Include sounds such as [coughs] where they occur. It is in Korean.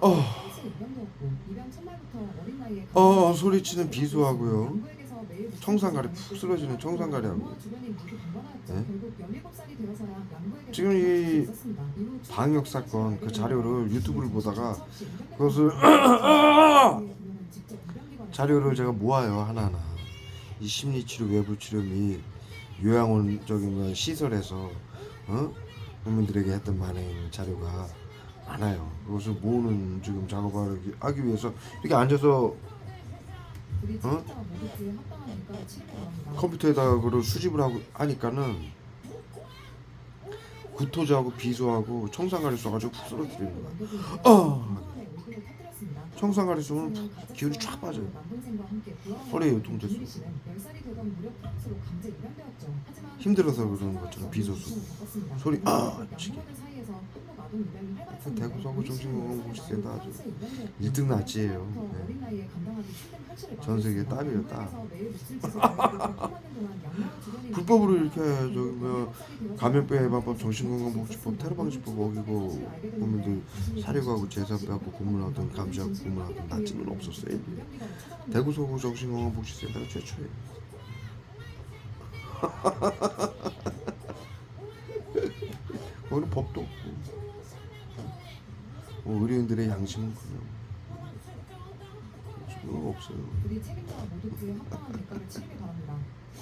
어. 어, 소리치는 비수하고요. 청산가리 푹 쓰러지는 청산가리하고. 네? 결국 17살이 되어서야 남부에게 지금 이 있었습니다. 이후 방역 사건 그 자료를 유튜브를 보다가 그것을 [coughs] 자료를 제가 모아요 하나하나 이 심리치료 외부치료 및 요양원적인 시설에서 어? 국민들에게 했던 많은 자료가 많아요 그것을 모으는 지금 작업을 하기 위해서 이렇게 앉아서 어? 컴퓨터에다가 그걸 수집을 하고 하니까는 구토제하고 비수하고 청산가리 써가지고 푹 쓰러뜨리는 거야 어. 청산가리 쓰면 푹 기운이 쫙 빠져요 허리에 요통됐어. 힘들어서 그러는 것처럼 비소수. 소리 아 치게 대구 서구 정신건강복지센터 아주 1등 낫지예요 네. 전 세계 딸이에요, 딸. [laughs] 불법으로 이렇게 저기 뭐 감염병 예방법 정신건강복지법 테러방지법 어기고 국민들 사료하고 제사 빼고 고문하던 감시하고 고문하던 나치는 없었어요 대구 서구 정신건강복지센터가 최초예요. [laughs] 거기는 법도 없고. 뭐 의료인들의 양심은 그냥 없어요 우리 책임자와 모두 그에 합당한 대가를 치르기 바랍니다.